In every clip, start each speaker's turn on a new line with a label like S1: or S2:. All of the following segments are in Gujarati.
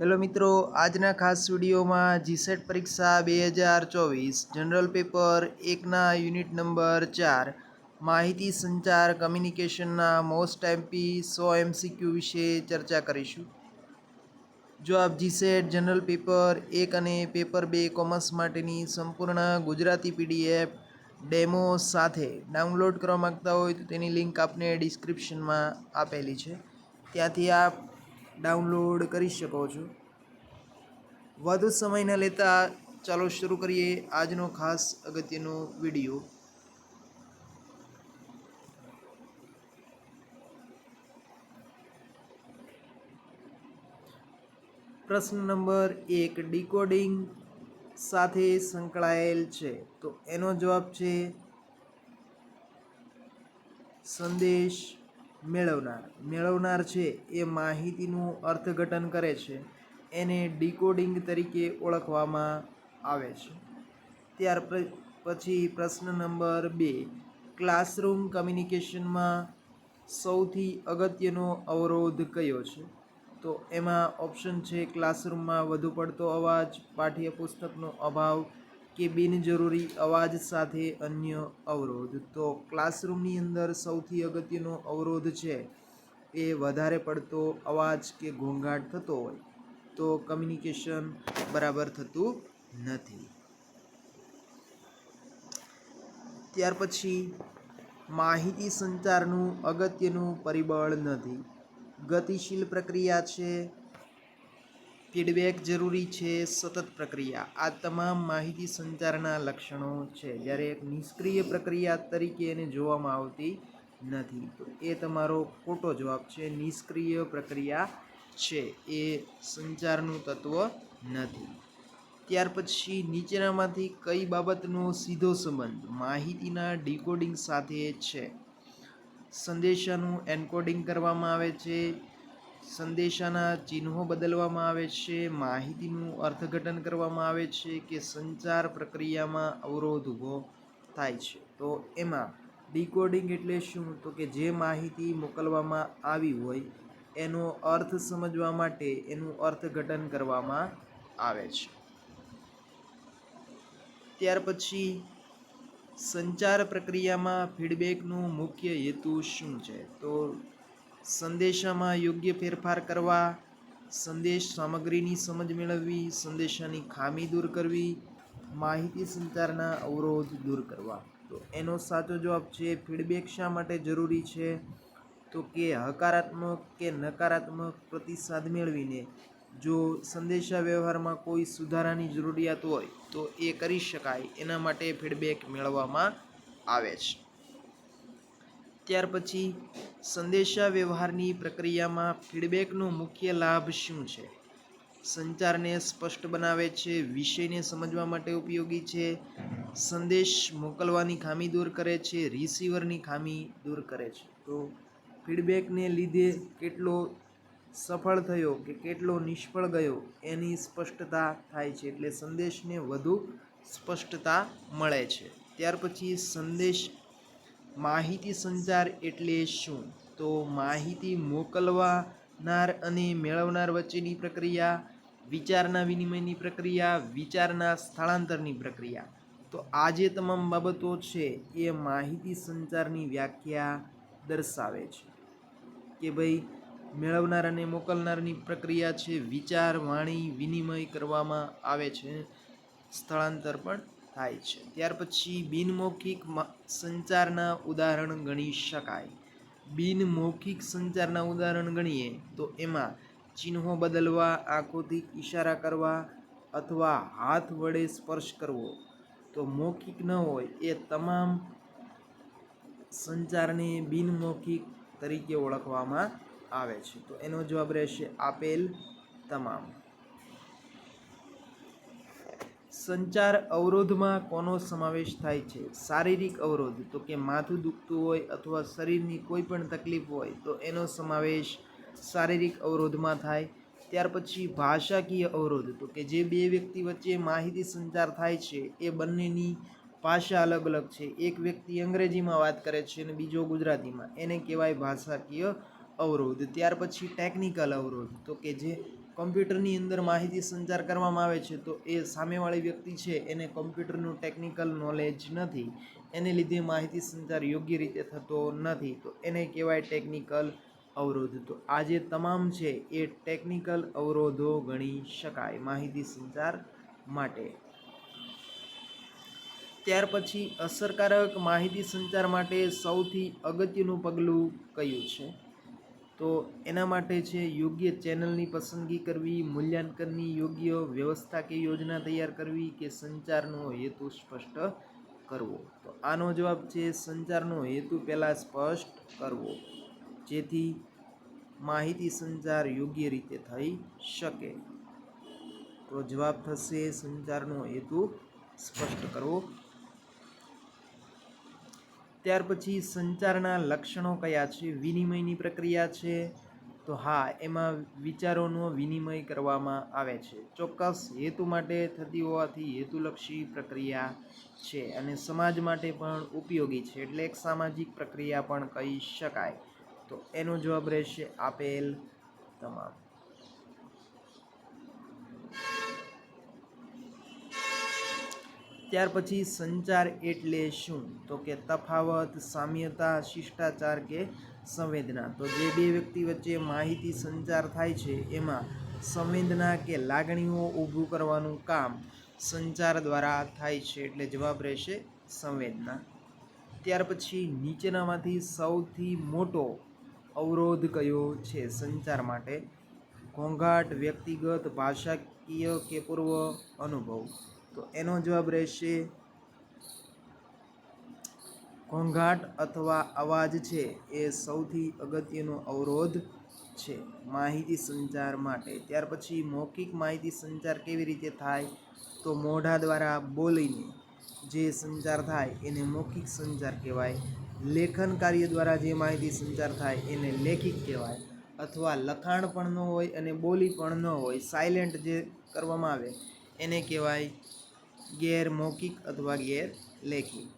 S1: હેલો મિત્રો, આજના ખાસ વિડીયોમાં જીસેટ પરીક્ષા બે હજાર ચોવીસ જનરલ પેપર એકના યુનિટ નંબર ચાર, માહિતી સંચાર કમ્યુનિકેશનના મોસ્ટ એમપી સો એમસીક્યુ વિશે ચર્ચા કરીશું. જો આપ જીસેટ જનરલ પેપર એક અને પેપર બે કોમર્સ માટેની સંપૂર્ણ ગુજરાતી પીડીએફ ડેમો સાથે ડાઉનલોડ કરવા માંગતા હોય તો તેની લિંક આપને ડિસ્ક્રિપ્શનમાં આપેલી છે. ત્યાંથી આપ ડાઉનલોડ કરી શકો છો. વધુ સમય ન લેતા ચાલો શરૂ કરીએ આજનો ખાસ અગત્યનો વીડિયો. પ્રશ્ન નંબર એક, ડીકોડિંગ સાથે સંકળાયેલ છે. તો એનો જવાબ છે સંદેશ મેળવનાર. મેળવનાર છે એ માહિતીનું અર્થઘટન કરે છે. એને ડીકોડિંગ તરીકે ઓળખવામાં આવે છે. ત્યાર પછી પ્રશ્ન નંબર બે. ક્લાસરૂમ કમ્યુનિકેશનમાં સૌથી અગત્યનો અવરોધ કયો છે? તો એમાં ઓપ્શન છે ક્લાસરૂમમાં વધુ પડતો અવાજ, પાઠ્યપુસ્તકનો અભાવ કે બિનજરૂરી અવાજ સાથે અન્ય અવરોધ. તો ક્લાસરૂમની અંદર સૌથી અગત્યનો અવરોધ છે, એ વધારે પડતો અવાજ કે ઘોંઘાટ થતો હોય, તો કમ્યુનિકેશન બરાબર થતું નથી. ત્યાર પછી, માહિતી સંચારનું અગત્યનું પરિબળ નથી. ગતિશીલ પ્રક્રિયા છે ફીડબેક જરૂરી છે, સતત પ્રક્રિયા. આ તમામ માહિતી સંચારના લક્ષણો છે. જ્યારે એક નિષ્ક્રિય પ્રક્રિયા તરીકે એને જોવામાં આવતી નથી, તો એ તમારો ખોટો જવાબ છે. નિષ્ક્રિય પ્રક્રિયા છે. એ સંચારનું તત્વ નથી. ત્યાર પછી નીચેનામાંથી કઈ બાબતનો સીધો સંબંધ? માહિતીના ડીકોડિંગ સાથે છે. સંદેશાનું એન્કોડિંગ કરવામાં આવે છે. સંદેશાના ચિહ્નો બદલવામાં આવે છે, માહિતીનું અર્થઘટન કરવામાં આવે છે કે સંચાર પ્રક્રિયામાં અવરોધ ઊભો થાય છે. તો એમાં ડીકોડિંગ એટલે શું? તો કે જે માહિતી મોકલવામાં આવી હોય, એનો અર્થ સમજવા માટે એનું અર્થઘટન કરવામાં આવે છે. ત્યાર પછી, સંચાર પ્રક્રિયામાં ફીડબેકનો મુખ્ય હેતુ શું છે? તો સંદેશામાં યોગ્ય ફેરફાર કરવા, સંદેશ સામગ્રીની સમજ મેળવવી, સંદેશાની ખામી દૂર કરવી, માહિતી સંચારના અવરોધ દૂર કરવા. તો એનો સાચો જવાબ છે ફીડબેક શા માટે જરૂરી છે? તો કે હકારાત્મક કે નકારાત્મક પ્રતિસાદ મેળવીને. જો સંદેશા વ્યવહારમાં કોઈ સુધારાની જરૂરિયાત હોય, તો એ કરી શકાય. એના માટે ફીડબેક મેળવવામાં આવે છે. ત્યાર પછી સંદેશા વ્યવહારની પ્રક્રિયામાં ફીડબેકનો મુખ્ય લાભ શું છે? સંચારને સ્પષ્ટ બનાવે છે, વિષયને સમજવા માટે ઉપયોગી છે, સંદેશ મોકલવાની ખામી દૂર કરે છે, રિસીવરની ખામી દૂર કરે છે. તો ફીડબેકને લીધે કેટલો સફળ થયો કે કેટલો નિષ્ફળ ગયો એની સ્પષ્ટતા થાય છે એટલે સંદેશને વધુ સ્પષ્ટતા મળે છે. ત્યાર પછી સંદેશ માહિતી સંચાર એટલે શું? તો માહિતી મોકલવાનાર અને મેળવનાર વચ્ચેની પ્રક્રિયા, વિચારના વિનિમયની પ્રક્રિયા, વિચારના સ્થળાંતરની પ્રક્રિયા. તો આ જે તમામ બાબતો છે, એ માહિતી સંચારની વ્યાખ્યા દર્શાવે છે. કે ભાઈ, મેળવનાર અને મોકલનારની પ્રક્રિયા છે, વિચાર, વાણી, વિનિમય કરવામાં આવે છે, સ્થળાંતર પણ થાય છે. ત્યાર પછી બિનમૌખિક સંચારના ઉદાહરણ ગણી શકાય. બિનમૌખિક સંચારના ઉદાહરણ ગણીએ તો એમાં ચિહ્નો બદલવા આંખોથી ઈશારા કરવા અથવા હાથ વડે સ્પર્શ કરવો. તો મૌખિક ન હોય એ તમામ સંચારને બિનમૌખિક તરીકે ઓળખવામાં આવે છે. તો એનો જવાબ રહેશે આપેલ તમામ. સંચાર અવરોધમાં કોનો સમાવેશ થાય છે? શારીરિક અવરોધ, તો કે માથું દુખતું હોય અથવા શરીરની કોઈ પણ તકલીફ હોય, તો એનો સમાવેશ શારીરિક અવરોધમાં થાય. ત્યાર પછી ભાષાકીય અવરોધ, તો કે જે બે વ્યક્તિ વચ્ચે માહિતી સંચાર થાય છે, એ બંનેની ભાષા અલગ અલગ છે. એક વ્યક્તિ અંગ્રેજીમાં વાત કરે છે અને બીજો ગુજરાતીમાં. એને કહેવાય ભાષાકીય અવરોધ. ત્યાર પછી ટેકનિકલ અવરોધ, તો કે જે કમ્પ્યુટરની અંદર માહિતી સંચાર કરવામાં આવે છે, તો એ સામેવાળી વ્યક્તિ છે, એને કમ્પ્યુટરનું ટેકનિકલ નોલેજ નથી. એને લીધે માહિતી સંચાર યોગ્ય રીતે થતો નથી, તો એને કહેવાય ટેકનિકલ અવરોધ. તો આ જે તમામ છે, એ ટેકનિકલ અવરોધો ગણી શકાય માહિતી સંચાર માટે. ત્યાર પછી અસરકારક માહિતી સંચાર માટે સૌથી અગત્યનું પગલું કયું છે? તો એના માટે છે યોગ્ય ચેનલની પસંદગી કરવી, મૂલ્યાંકનની યોગ્ય વ્યવસ્થા કે યોજના તૈયાર કરવી કે સંચારનો હેતુ સ્પષ્ટ કરવો? તો આનો જવાબ છે સંચારનો હેતુ પહેલાં સ્પષ્ટ કરવો, જેથી માહિતી સંચાર યોગ્ય રીતે થઈ શકે. તો જવાબ થશે સંચારનો હેતુ સ્પષ્ટ કરવો. ત્યાર પછી સંચારના લક્ષણો કયા છે? વિનિમયની પ્રક્રિયા છે? તો હા, એમાં વિચારોનો વિનિમય કરવામાં આવે છે. ચોક્કસ હેતુ માટે થતી હોવાથી હેતુલક્ષી પ્રક્રિયા છે અને સમાજ માટે પણ ઉપયોગી છે. એટલે એક સામાજિક પ્રક્રિયા પણ કહી શકાય. તો એનો જવાબ રહેશે આપેલ તમામ. ત્યાર પછી સંચાર એટલે શું? તો કે તફાવત, સામ્યતા, શિષ્ટાચાર કે સંવેદના. તો જે બે વ્યક્તિ વચ્ચે માહિતી સંચાર થાય છે, એમાં સંવેદના કે લાગણીઓ ઊભું કરવાનું કામ સંચાર દ્વારા થાય છે, એટલે જવાબ રહેશે સંવેદના. ત્યાર પછી નીચેનામાંથી સૌથી મોટો અવરોધ કયો છે સંચાર માટે? ઘોંઘાટ, વ્યક્તિગત, ભાષાકીય કે પૂર્વ અનુભવ? તો એનો જવાબ રહેશે ઘોંઘાટ અથવા અવાજ છે. એ સૌથી અગત્યનો અવરોધ છે માહિતી સંચાર માટે. ત્યાર પછી મૌખિક માહિતી સંચાર કેવી રીતે થાય? તો મોઢા દ્વારા બોલીને જે સંચાર થાય એને મૌખિક સંચાર કહેવાય. લેખન કાર્ય દ્વારા જે માહિતી સંચાર થાય એને લેખિક કહેવાય. અથવા લખાણ પણ ન હોય અને બોલી પણ ન હોય. સાયલેન્ટ જે કરવામાં આવે એને કહેવાય ગેર મૌખિક અથવા ગેર લેખિક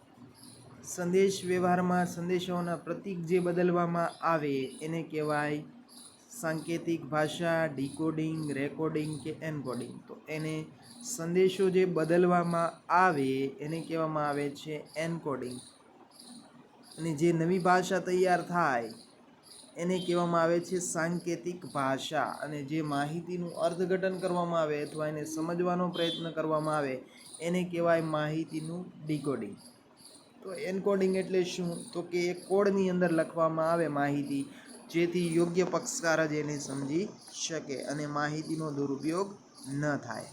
S1: સંદેશ વ્યવહારમાં સંદેશાઓના પ્રતીક જે બદલવામાં આવે એને કહેવાય સાંકેતિક ભાષા, ડીકોડિંગ રેકોર્ડિંગ કે એનકોડિંગ. તો એને સંદેશો જે બદલવામાં આવે એને કહેવામાં આવે છે એનકોડિંગ. અને જે નવી ભાષા તૈયાર થાય એને કહેવામાં આવે છે સાંકેતિક ભાષા. અને જે માહિતીનું અર્થઘટન કરવામાં આવે અથવા એને સમજવાનો પ્રયત્ન કરવામાં આવે એને કહેવાય માહિતીનું ડીકોડિંગ તો એન્કોડિંગ એટલે શું? તો કે એ કોડની અંદર લખવામાં આવે માહિતી, જેથી યોગ્ય પક્ષકાર જ એને સમજી શકે અને માહિતીનો દુરુપયોગ ન થાય.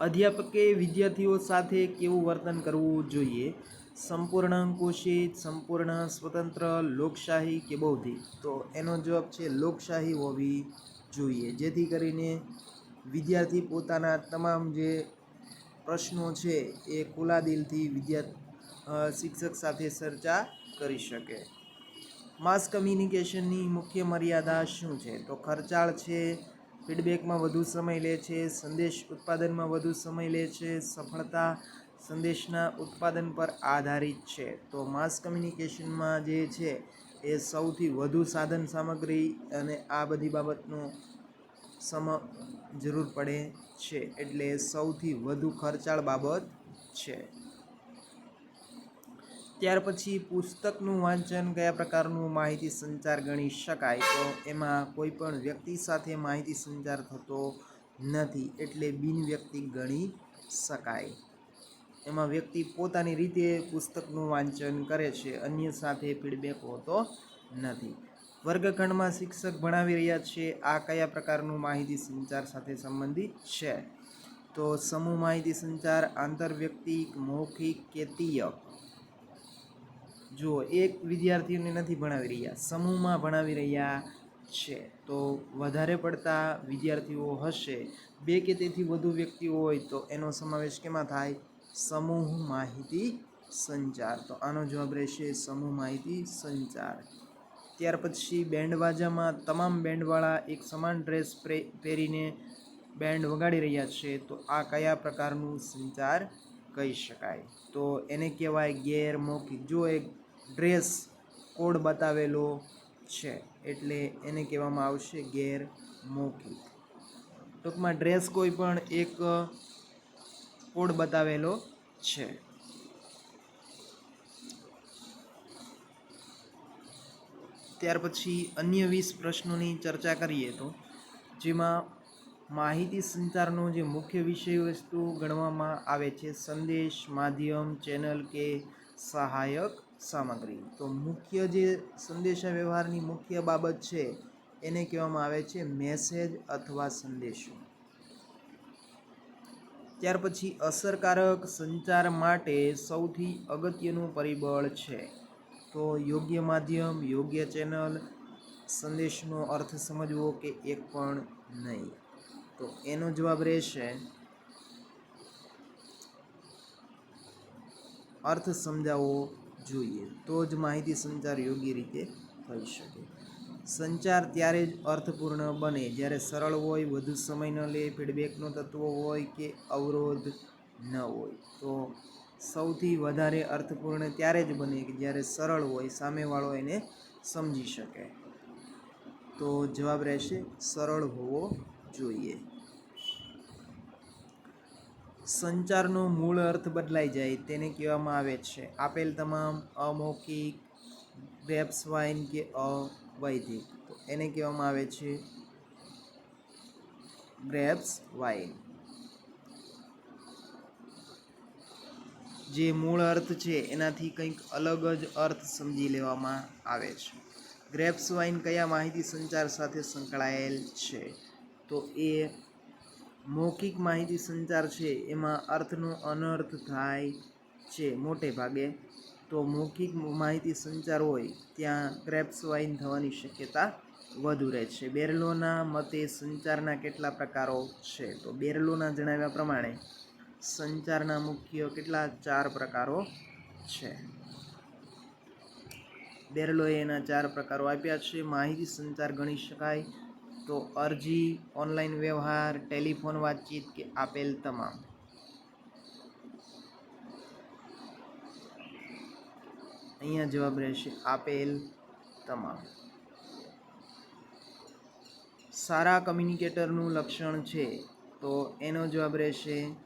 S1: અધ્યાપકે વિદ્યાર્થીઓ સાથે કેવું વર્તન કરવું જોઈએ? સંપૂર્ણ અંકુશિત સંપૂર્ણ સ્વતંત્ર, લોકશાહી કે બૌદ્ધિક? તો એનો જવાબ છે લોકશાહી હોવી જોઈએ. જેથી કરીને વિદ્યાર્થી પોતાના તમામ જે પ્રશ્નો છે એ ખુલ્લા દિલથી વિદ્યા શિક્ષક સાથે ચર્ચા કરી શકે. માસ કમ્યુનિકેશનની મુખ્ય મર્યાદા શું છે? તો ખર્ચાળ છે, ફીડબેકમાં વધુ સમય લે છે, સંદેશ ઉત્પાદનમાં વધુ સમય લે છે, સફળતા સંદેશના ઉત્પાદન પર આધારિત છે. તો માસ કમ્યુનિકેશનમાં જે છે એ સૌથી વધુ સાધન સામગ્રી અને આ બધી બાબતનો સમ જરૂર પડે છે એટલે સૌથી વધુ ખર્ચાળ બાબત છે. ત્યાર પછી પુસ્તકનું વાંચન કયા પ્રકારનું માહિતી સંચાર ગણી શકાય? તો એમાં કોઈ પણ વ્યક્તિ સાથે માહિતી સંચાર થતો નથી એટલે બિન વ્યક્તિ ગણી શકાય. એમાં વ્યક્તિ પોતાની રીતે પુસ્તકનું વાંચન કરે છે, અન્ય સાથે ફીડબેક હોતો નથી. વર્ગખંડમાં શિક્ષક ભણાવી રહ્યા છે. આ કયા પ્રકારનું માહિતી સંચાર સાથે સંબંધિત છે? તો સમૂહ માહિતી સંચાર, આંતરવ્યક્તિક, મૌખિક કે તીય જુઓ, એક વિદ્યાર્થીઓને નથી ભણાવી રહ્યા, સમૂહમાં ભણાવી રહ્યા છે. તો વધારે પડતા વિદ્યાર્થીઓ હશે. બે કે તેથી વધુ વ્યક્તિઓ હોય તો એનો સમાવેશ કેમાં થાય? સમૂહ માહિતી સંચાર. તો આનો જવાબ રહેશે સમૂહ માહિતી સંચાર. ત્યાર પછી બેન્ડવાજામાં તમામ બેન્ડવાળા એક સમાન ડ્રેસ પહેરીને બેન્ડ વગાડી રહ્યા છે, તો આ કયા પ્રકારનું સંચાર કહી શકાય? તો એને કહેવાય ગેર મૌખિક. જો એક ડ્રેસ કોડ બતાવેલો છે, એટલે એને કહેવામાં આવશે ગેર મૌખિક. ટૂંકમાં ડ્રેસ કોઈ પણ એક કોડ બતાવેલો છે. ત્યાર પછી અન્ય વીસ પ્રશ્નોની ચર્ચા કરીએ તો, જેમાં માહિતી સંચારનો જે મુખ્ય વિષય વસ્તુ ગણવામાં આવે છે, સંદેશ, માધ્યમ, ચેનલ કે સહાયક સામગ્રી. તો મુખ્ય જે સંદેશા વ્યવહારની મુખ્ય બાબત છે, એને કહેવામાં આવે છે મેસેજ અથવા સંદેશો. ત્યાર પછી અસરકારક સંચાર માટે સૌથી અગત્યનું પરિબળ છે. તો યોગ્ય માધ્યમ, યોગ્ય ચેનલ, સંદેશનો અર્થ સમજવો કે એક પણ નહીં? તો એનો જવાબ રહેશે, અર્થ સમજાવવો જોઈએ. તો જ માહિતી સંચાર યોગ્ય રીતે થઈ શકે. સંચાર ત્યારે જ અર્થપૂર્ણ બને જ્યારે સરળ હોય, વધુ સમય ન લે ફીડબેકનો તત્વ હોય કે અવરોધ ન હોય. તો સૌથી વધારે અર્થપૂર્ણ ત્યારે જ બને કે જ્યારે સરળ હોય, સામેવાળો એને સમજી શકે. તો જવાબ રહેશે, સરળ હોવો જોઈએ. સંચારનો મૂળ અર્થ બદલાઈ જાય તેને કહેવામાં આવે છે. આપેલ તમામ અમૌખિક ગ્રેપ્સ વાઇન કે અવૈધિક. તો એને કહેવામાં આવે છે ગ્રેપ્સ વાઇન. જે મૂળ અર્થ છે, એનાથી કંઈક અલગ જ અર્થ સમજી લેવામાં આવે છે. ગ્રેપ્સ વાઇન કયા માહિતી સંચાર સાથે સંકળાયેલ છે? તો એ મૌખિક માહિતી સંચાર છે, એમાં અર્થનો અનર્થ થાય છે મોટે ભાગે. તો મૌખિક માહિતી સંચાર હોય, ત્યાં ગ્રેપ્સ વાઇન થવાની શક્યતા વધુ રહે છે. બેરલોના મતે સંચારના કેટલા પ્રકારો છે? તો બેરલોના જણાવ્યા પ્રમાણે સંચારના મુખ્ય કેટલા ચાર પ્રકારો છે? બેરલોએ એના ચાર પ્રકારો આપ્યા છે. માહિતી સંચાર ગણી શકાય. તો અરજી, ઓનલાઈન વ્યવહાર, ટેલિફોન વાતચીત કે આપેલ તમામ. અહીંયા જવાબ રહેશે આપેલ તમામ. સારા કમ્યુનિકેટરનું લક્ષણ છે તો એનો જવાબ રહેશે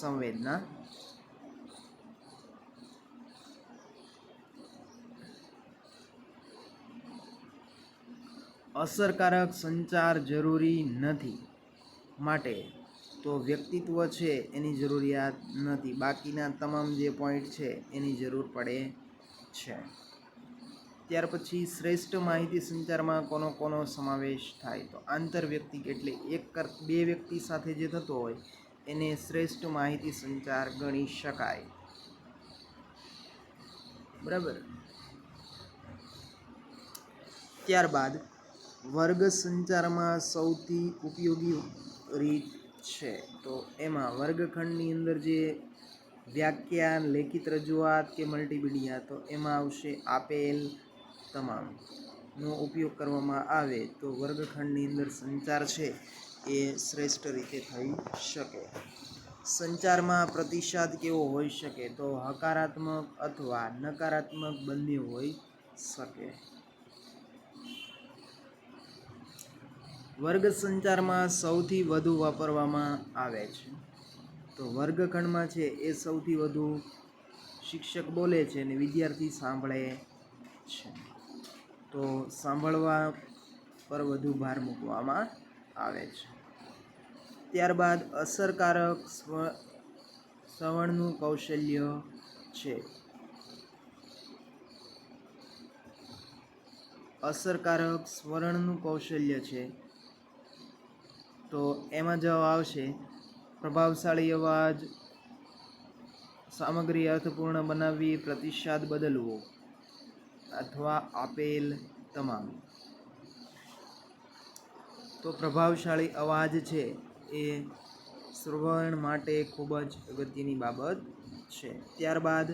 S1: સંવેદના. અસરકારક સંચાર જરૂરી નથી માટે તો વ્યક્તિત્વ છે એની જરૂરિયાત નથી. બાકીના તમામ જે પોઈન્ટ છે એની જરૂર પડે છે. ત્યાર પછી શ્રેષ્ઠ માહિતી સંચારમાં કોનો કોનો સમાવેશ થાય? તો આંતરવ્યક્તિક એટલે એક કર, બે વ્યક્તિ સાથે જે થતો હોય એને શ્રેષ્ઠ માહિતી સંચાર ગણી શકાય. બરાબર? ત્યારબાદ, વર્ગ સંચારમાં સૌથી ઉપયોગી રીત છે. તો એમાં વર્ગખંડની અંદર જે વ્યાખ્યાન, લેખિત રજૂઆત કે મલ્ટીમીડિયા તો એમાં આવશે આપેલ તમામનો ઉપયોગ કરવામાં આવે તો વર્ગખંડની અંદર સંચાર છે. એ શ્રેષ્ઠ રીતે થઈ શકે. સંચારમાં પ્રતિસાદ કેવો હોઈ શકે તો હકારાત્મક અથવા નકારાત્મક બંને હોઈ શકે. વર્ગ સંચારમાં સૌથી વધુ વાપરવામાં આવે છે. તો વર્ગખંડમાં છે એ સૌથી વધુ શિક્ષક બોલે છે અને વિદ્યાર્થી સાંભળે છે. તો સાંભળવા પર વધુ ભાર મૂકવામાં આવે છે. ત્યારબાદ અસરકારક સ્વ, શ્રવણનું કૌશલ્ય છે. અસરકારક સ્વરણનું કૌશલ્ય છે. તો એમાં જવાબ આવશે, પ્રભાવશાળી અવાજ, સામગ્રી અર્થપૂર્ણ બનાવવી, પ્રતિસાદ બદલવો, અથવા આપેલ તમામ. તો પ્રભાવશાળી અવાજ છે એ શ્રવણ માટે ખૂબ જ અગત્યની બાબત છે. ત્યારબાદ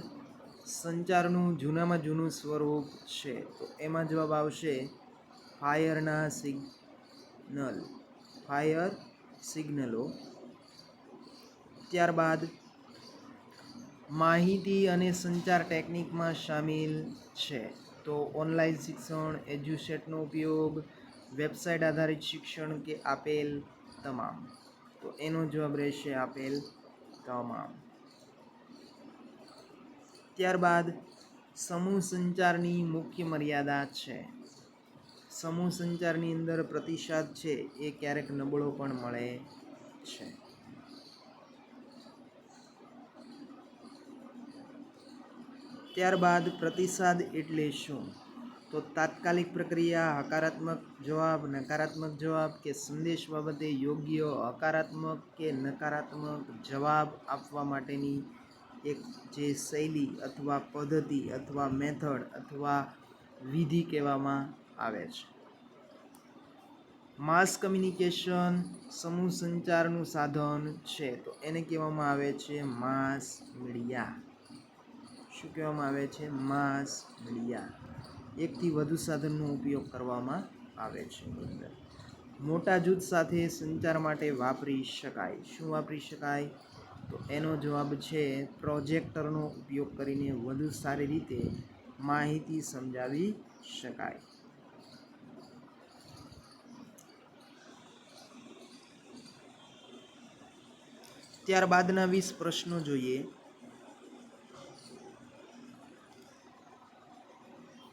S1: સંચારનું જૂનામાં જૂનું સ્વરૂપ છે. તો એમાં જવાબ આવશે ફાયરના સિગ્નલ, ફાયર સિગ્નલો. ત્યારબાદ માહિતી અને સંચાર ટેકનિકમાં સામેલ છે. તો ઓનલાઈન શિક્ષણ, એજ્યુસેટનો ઉપયોગ વેબસાઇટ આધારિત શિક્ષણ કે આપેલ તમામ? તો એનો જવાબ રહેશે આપેલ તમામ. ત્યારબાદ સમૂહ સંચારની મુખ્ય મર્યાદા છે. સમૂહ સંચારની અંદર પ્રતિસાદ છે, એ ક્યારેક નબળો પણ મળે છે. ત્યારબાદ પ્રતિસાદ એટલે શું? તો તાત્કાલિક પ્રક્રિયા, હકારાત્મક જવાબ, નકારાત્મક જવાબ કે સંદેશ બાબતે યોગ્ય હકારાત્મક કે નકારાત્મક જવાબ આપવા માટેની એક જે શૈલી અથવા પદ્ધતિ અથવા મેથડ અથવા વિધિ કહેવામાં આવે છે. માસ કમ્યુનિકેશન સમૂહ સંચારનું સાધન છે. તો એને કહેવામાં આવે છે માસ મીડિયા. શું કહેવામાં આવે છે? Mass media. એકથી વધુ સાધનનો ઉપયોગ કરવામાં આવે છે. મોટા જૂથ સાથે સંચાર માટે વાપરી શકાય. શું વાપરી શકાય? તો એનો જવાબ છે, પ્રોજેક્ટરનો ઉપયોગ કરીને વધુ સારી રીતે માહિતી સમજાવી શકાય. ત્યારબાદના વીસ પ્રશ્નો જોઈએ.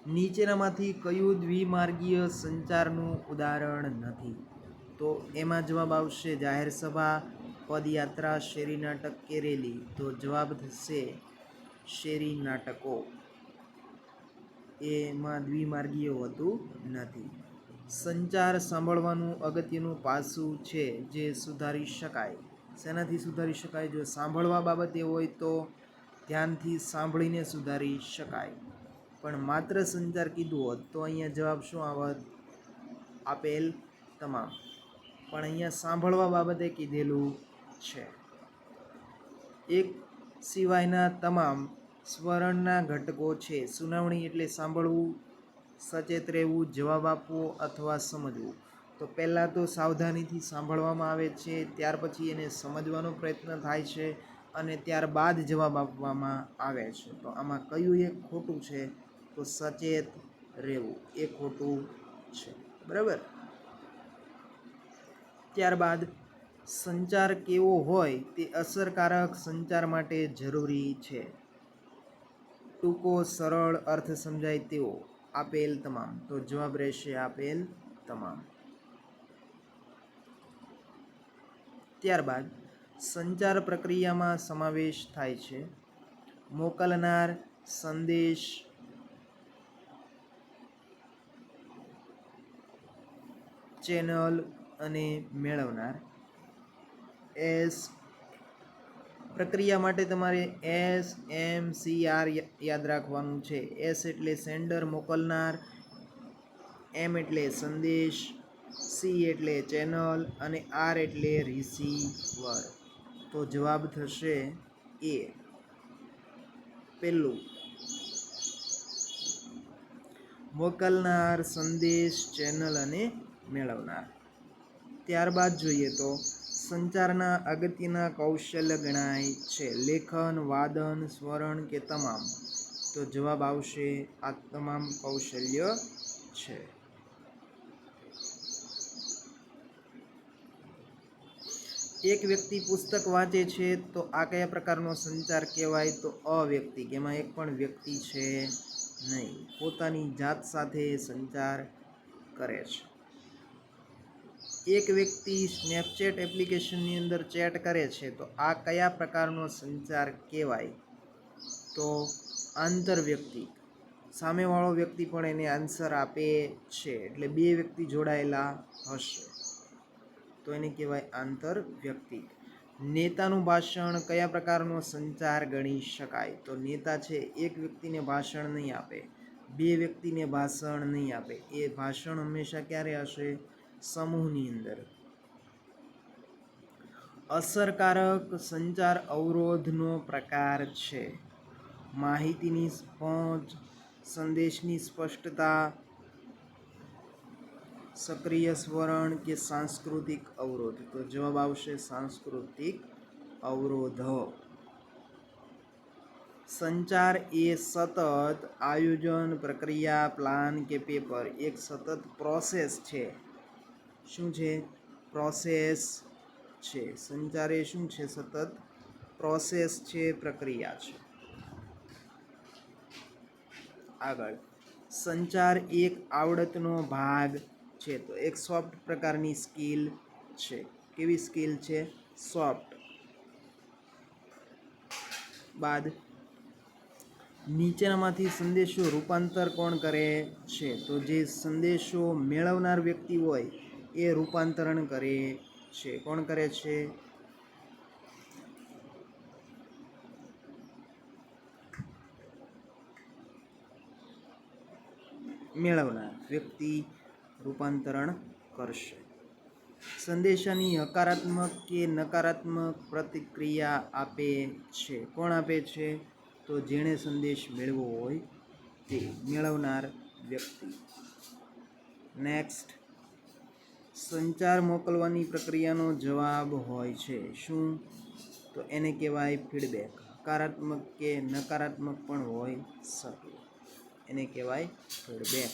S1: નીચેનામાંથી કયું દ્વિમાર્ગીય સંચારનું ઉદાહરણ નથી? તો એમાં જવાબ આવશે જાહેર સભા, પદયાત્રા, શેરી નાટક કે રેલી. તો જવાબ થશે શેરી નાટકો. એમાં દ્વિમાર્ગીય હોતું નથી. સંચાર સાંભળવાનું અગત્યનું પાસું છે જે સુધારી શકાય. શેનાથી સુધારી શકાય? જો સાંભળવા બાબતે હોય તો ધ્યાનથી સાંભળીને સુધારી શકાય. પણ માત્ર સંચાર કીધું હોત તો અહીંયા જવાબ શું આવત? આપેલ તમામ. પણ અહીંયા સાંભળવા બાબતે કીધેલું છે. એક સિવાયના તમામ સ્વરણના ઘટકો છે. સુનાવણી એટલે સાંભળવું, સચેત રહેવું, જવાબ આપવો અથવા સમજવું. તો પહેલાં તો સાવધાનીથી સાંભળવામાં આવે છે, ત્યાર પછી એને સમજવાનો પ્રયત્ન થાય છે અને ત્યારબાદ જવાબ આપવામાં આવે છે. તો આમાં કયું એક ખોટું છે? તો સચેત રહેવું એ ખોટું છે. બરાબર? ત્યારબાદ સંચાર કેવો હોય તે અસરકારક સંચાર માટે જરૂરી છે. ટૂંકો, સરળ અર્થ સમજાય તેવો. આપેલ તમામ. તો જવાબ રહેશે આપેલ તમામ. ત્યારબાદ સંચાર પ્રક્રિયામાં સમાવેશ થાય છે. મોકલનાર સંદેશ ચેનલ અને મેળવનાર. એસ પ્રક્રિયા માટે તમારે એસ, એમ, સી, આર યાદ રાખવાનું છે. એસ એટલે સેન્ડર મોકલનાર, એમ એટલે સંદેશ, સી એટલે ચેનલ અને આર એટલે રિસીવર. તો જવાબ થશે એ. પહેલું. મોકલનાર, સંદેશ, ચેનલ અને મેળવનાર. ત્યારબાદ જોઈએ તો, સંચારના અગત્યના કૌશલ્ય ગણાય છે. લેખન, વાદન સ્વરણ કે તમામ. તો જવાબ આવશે, આ તમામ કૌશલ્ય છે. એક વ્યક્તિ પુસ્તક વાંચે છે, તો આ કયા પ્રકારનો સંચાર કહેવાય? તો અવ્યક્તિક એમાં એક પણ વ્યક્તિ છે નહીં. પોતાની જાત સાથે સંચાર કરે છે. એક વ્યક્તિ સ્નેપચેટ એપ્લિકેશનની અંદર ચેટ કરે છે, તો આ કયા પ્રકારનો સંચાર કહેવાય? તો આંતરવ્યક્તિક સામેવાળો વ્યક્તિ પણ એને આન્સર આપે છે, એટલે બે વ્યક્તિ જોડાયેલા હશે. તો એને કહેવાય આંતર વ્યક્તિ. નેતાનું ભાષણ કયા પ્રકારનો સંચાર ગણી શકાય? તો નેતા છે, એક વ્યક્તિને ભાષણ નહીં આપે, બે વ્યક્તિને ભાષણ નહીં આપે. એ ભાષણ હંમેશા ક્યારે હશે? સમૂહની અંદર. અસરકારક સંચાર અવરોધનો પ્રકાર છે. માહિતીની પહોંચ, સંદેશની સ્પષ્ટતા, સક્રિય સ્વરણ કે સાંસ્કૃતિક અવરોધ. તો જવાબ આવશે સાંસ્કૃતિક અવરોધ. સંચાર એ સતત આયોજન, પ્રક્રિયા, પ્લાન કે પેપર. એક સતત પ્રોસેસ છે. શું છે? પ્રોસેસ છે. સંચાર એ શું છે સતત? પ્રોસેસ છે, પ્રક્રિયા છે. આગળ. સંચાર એક આવડતનો ભાગ છે. તો એક સોફ્ટ પ્રકારની સ્કિલ છે. કેવી સ્કિલ છે? સોફ્ટ બાદ. નીચેનામાંથી સંદેશો રૂપાંતર કોણ કરે છે? તો જે સંદેશો મેળવનાર વ્યક્તિ હોય એ રૂપાંતરણ કરે છે. કોણ કરે છે? મેળવનાર વ્યક્તિ રૂપાંતરણ કરશે. સંદેશાની હકારાત્મક કે નકારાત્મક પ્રતિક્રિયા આપે છે. કોણ આપે છે? તો જેણે સંદેશ મેળવો હોય તે મેળવનાર વ્યક્તિ. નેક્સ્ટ સંચાર મોકલવાની પ્રક્રિયાનો જવાબ હોય છે. શું? તો એને કહેવાય ફીડબેક હકારાત્મક કે નકારાત્મક પણ હોઈ શકે. એને કહેવાય ફીડબેક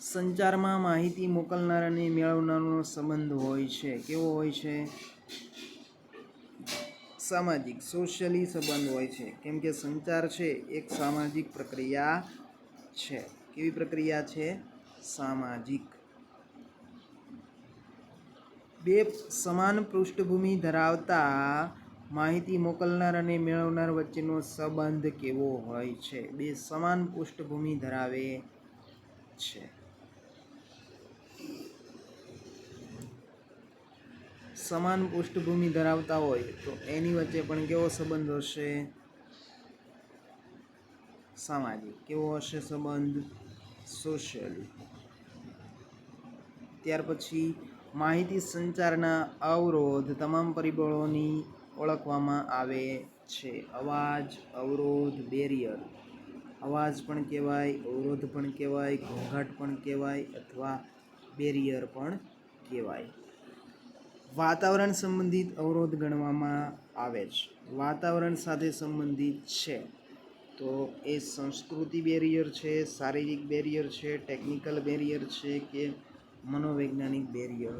S1: સંચારમાં માહિતી મોકલનાર અને મેળવનારનો સંબંધ હોય છે. કેવો હોય છે? સામાજિક સોશિયલી સંબંધ હોય છે. કેમ કે સંચાર છે, એક સામાજિક પ્રક્રિયા છે. કેવી પ્રક્રિયા છે? સામાજિક. બે સમાન પૃષ્ઠભૂમિ ધરાવતા માહિતી મોકલનાર અને મેળવનાર વચ્ચેનો સંબંધ કેવો હોય છે? બે સમાન પૃષ્ઠભૂમિ ધરાવે છે. સમાન પૃષ્ઠભૂમિ ધરાવતા હોય તો એની વચ્ચે પણ કેવો સંબંધ હશે? સામાજિક. કેવો હશે સંબંધ? સોશિયલી. ત્યાર પછી માહિતી સંચારના અવરોધ તમામ પરિબળોની ઓળખવામાં આવે છે. અવાજ, અવરોધ, બેરિયર. અવાજ પણ કહેવાય, અવરોધ પણ કહેવાય, ઘોંઘાટ પણ કહેવાય અથવા બેરિયર પણ કહેવાય. વાતાવરણ સંબંધિત અવરોધ ગણવામાં આવે છે. વાતાવરણ સાથે સંબંધિત છે. તો એ સંસ્કૃતિ બેરિયર છે, શારીરિક બેરિયર છે, ટેકનિકલ બેરિયર છે કે મનોવૈજ્ઞાનિક બેરિયર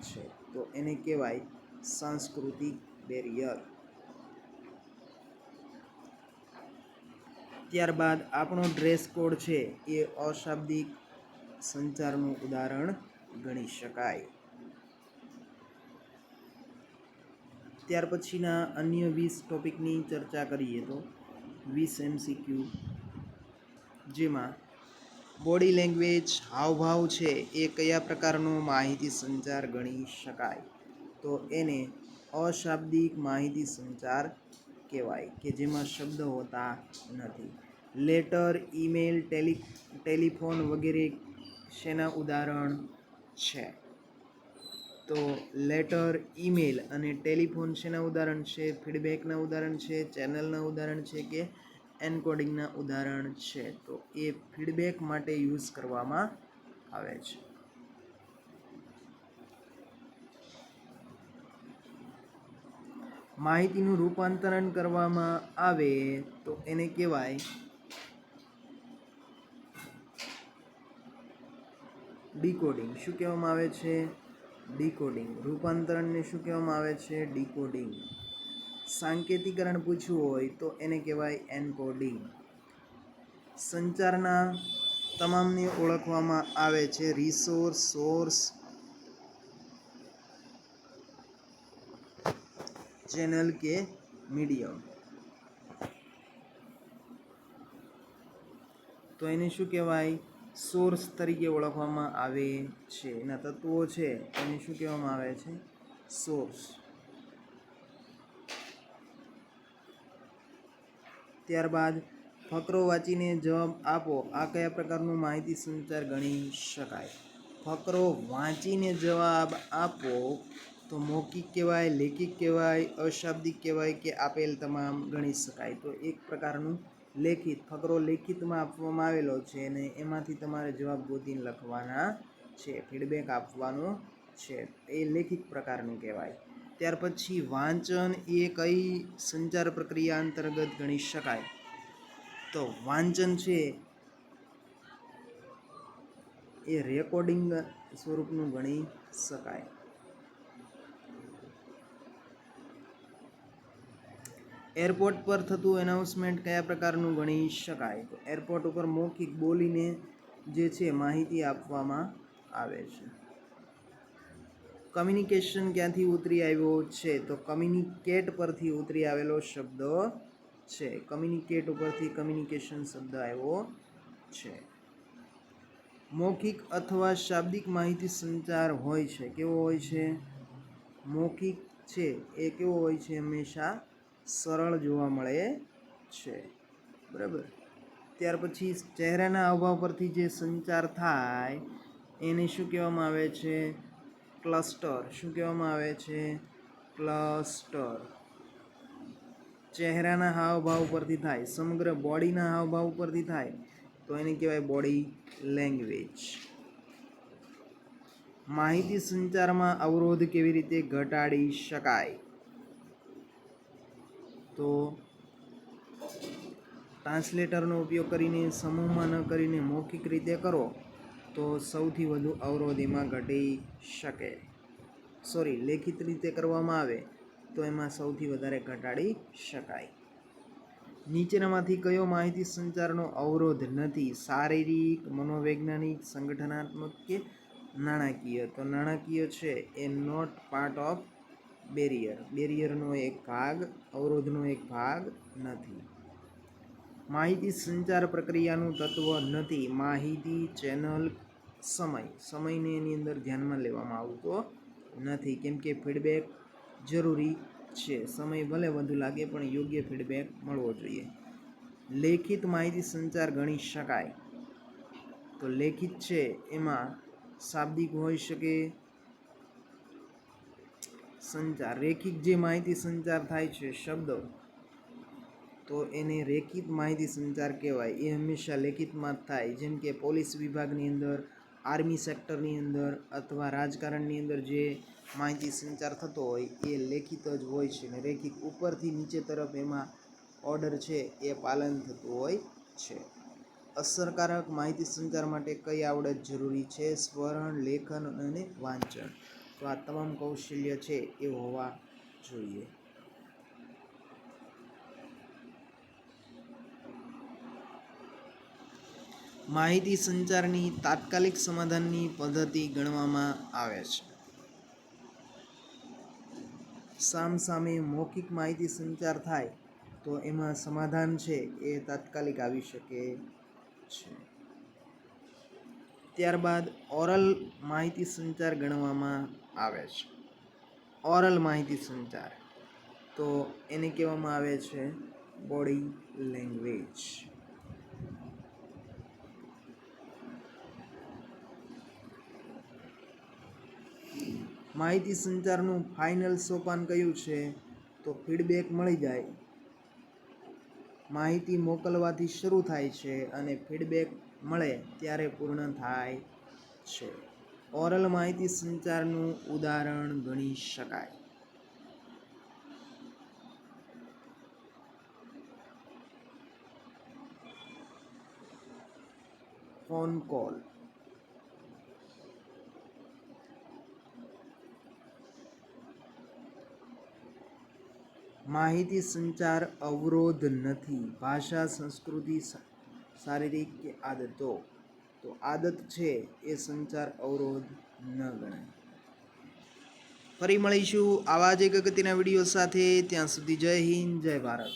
S1: છે. તો એને કહેવાય સાંસ્કૃતિક બેરિયર ત્યારબાદ આપણો ડ્રેસ કોડ છે એ અશાબ્દિક સંચારનું ઉદાહરણ ગણી શકાય. ત્યાર પછીના અન્ય વીસ ટોપિકની ચર્ચા કરીએ તો વીસ એમસીક્યુ જેમાં બોડી લેંગ્વેજ હાવભાવ છે એ કયા પ્રકારનો માહિતી સંચાર ગણી શકાય? તો એને અશાબ્દિક માહિતી સંચાર કહેવાય કે જેમાં શબ્દ હોતા નથી. લેટર ઈમેલ ટેલિ ટેલિફોન વગેરે શેના ઉદાહરણ છે? તો લેટર ઈમેલ અને ટેલિફોન શેના ઉદાહરણ છે? ફીડબેકના ઉદાહરણ છે? ચેનલના ઉદાહરણ છે કે એન્કોડિંગના ઉદાહરણ છે, તો એ ફીડબેક માટે યુઝ કરવામાં આવે છે. માહિતીનું રૂપાંતરણ કરવામાં આવે તો એને કહેવાય ડીકોડિંગ. શું કહેવામાં આવે છે? ડીકોડિંગ. રૂપાંતરણને શું કહેવામાં આવે છે? ડીકોડિંગ. સાંકેતિકરણ પૂછવું હોય તો એને કહેવાય એનકોડિંગ. સંચારના તમામને ઓળખવામાં આવે છે. રિસોર્સ, સોર્સ, ચેનલ કે મીડિયમ. તો એને શું કહેવાય? સોર્સ તરીકે ઓળખવામાં આવે છે. એના તત્વો છે. એને શું કહેવામાં આવે છે? સોર્સ. ત્યારબાદ ફકરો વાંચીને જવાબ આપો. આ કયા પ્રકારનું માહિતી સંચાર ગણી શકાય? ફકરો વાંચીને જવાબ આપો તો મૌખિક કહેવાય લેખિત કહેવાય, અશાબ્દિક કહેવાય કે આપેલ તમામ ગણી શકાય. તો એક પ્રકારનું લેખિત, ફકરો લેખિતમાં આપવામાં આવેલો છે અને એમાંથી તમારે જવાબ ગોતીને લખવાના છે ફીડબેક આપવાનો છે. એ લેખિત પ્રકારનું કહેવાય. ત્યાર પછી વાંચન એ કઈ સંચાર પ્રક્રિયા અંતર્ગત ગણી શકાય? તો વાંચન છે એ રેકોર્ડિંગ સ્વરૂપનું ગણી શકાય. એરપોર્ટ પર થતું એનાઉન્સમેન્ટ કયા પ્રકારનું ગણી શકાય? તો એરપોર્ટ ઉપર મૌખિક બોલીને જે છે માહિતી આપવામાં આવે છે. કમ્યુનિકેશન ક્યાંથી ઉતરી આવ્યો છે? તો કમ્યુનિકેટ પરથી ઉતરી આવેલો શબ્દ છે. કમ્યુનિકેટ ઉપરથી કમ્યુનિકેશન શબ્દ આવ્યો છે. મૌખિક અથવા શાબ્દિક માહિતી સંચાર હોય છે. કેવો હોય છે? મૌખિક છે. એ કેવો હોય છે? હંમેશા સરળ જોવા મળે છે. બરાબર? ત્યાર પછી ચહેરાના અભાવ પરથી જે સંચાર થાય, એને શું કહેવામાં આવે છે? ક્લસ્ટર શું કહેવામાં આવે છે? ક્લસ્ટર ચહેરાના હાવભાવ પરથી થાય, સમગ્ર બોડીના હાવભાવ પરથી થાય, તો એને કહેવાય બોડી લેંગ્વેજ. માહિતી સંચારમાં અવરોધ કેવી રીતે ઘટાડી શકાય? તો ટ્રાન્સલેટરનો ઉપયોગ કરીને, સમૂહમાં ન કરીને મૌખિક રીતે કરો. તો સૌથી વધુ અવરોધીમાં ઘટી શકે. સોરી લેખિત રીતે કરવામાં આવે તો એમાં સૌથી વધારે ઘટાડી શકાય. નીચેનામાંથી કયો માહિતી સંચારનો અવરોધ નથી? શારીરિક, મનોવૈજ્ઞાનિક, સંગઠનાત્મક કે નાણાકીય? તો નાણાકીય છે એ નોટ પાર્ટ ઓફ બેરિયર બેરિયરનો એક ભાગ, અવરોધનો એક ભાગ નથી. માહિતી સંચાર પ્રક્રિયાનું તત્વ નથી. માહિતી ચેનલ સમય. સમયને એની અંદર ધ્યાનમાં લેવામાં આવતો નથી. કેમ કે ફીડબેક જરૂરી છે. સમય ભલે વધુ લાગે પણ યોગ્ય ફીડબેક મળવો જોઈએ. લેખિત માહિતી સંચાર ગણી શકાય. તો લેખિત છે એમાં શાબ્દિક હોઈ શકે, સંચાર. રેખિક જે માહિતી સંચાર થાય છે, શબ્દો, તો એને રેખિત માહિતી સંચાર કહેવાય. એ હંમેશા લેખિતમાં જ થાય. જેમ કે પોલીસ વિભાગની અંદર આર્મી સેક્ટરની અંદર અથવા રાજકારણની અંદર જે માહિતી સંચાર થતો હોય એ લેખિત જ હોય છે ને રેખિત ઉપરથી નીચે તરફ એમાં ઓર્ડર છે એ પાલન થતું હોય છે. અસરકારક માહિતી સંચાર માટે કઈ આવડત જરૂરી છે? સ્વરણ લેખન અને વાંચન. તો આ તમામ કૌશલ્ય છે એ હોવા જોઈએ. માહિતી સંચારની તાત્કાલિક સમાધાનની પદ્ધતિ ગણવામાં આવે છે. સામસામે મૌખિક માહિતી સંચાર થાય તો એમાં સમાધાન છે એ તાત્કાલિક આવી શકે છે. ત્યારબાદ ઓરલ માહિતી સંચાર ગણવામાં આવે છે. ઓરલ માહિતી સંચાર તો એને કહેવામાં આવે છે બોડી લેંગ્વેજ. માહિતી સંચારનું ફાઇનલ સોપાન કયું છે? તો ફીડબેક મળી જાય. માહિતી મોકલવાથી શરૂ થાય છે અને ફીડબેક મળે ત્યારે પૂર્ણ થાય છે. ઓરલ માહિતી સંચારનું ઉદાહરણ ગણી શકાય. ફોન કોલ માહિતી સંચાર અવરોધ નથી. ભાષા, સંસ્કૃતિ શારીરિક કે આદતો. તો આદત છે એ સંચાર અવરોધ ન ગણાય. ફરી મળીશું આવા જ એક અગત્યના વીડિયો સાથે. ત્યાં સુધી જય હિન્દ, જય ભારત.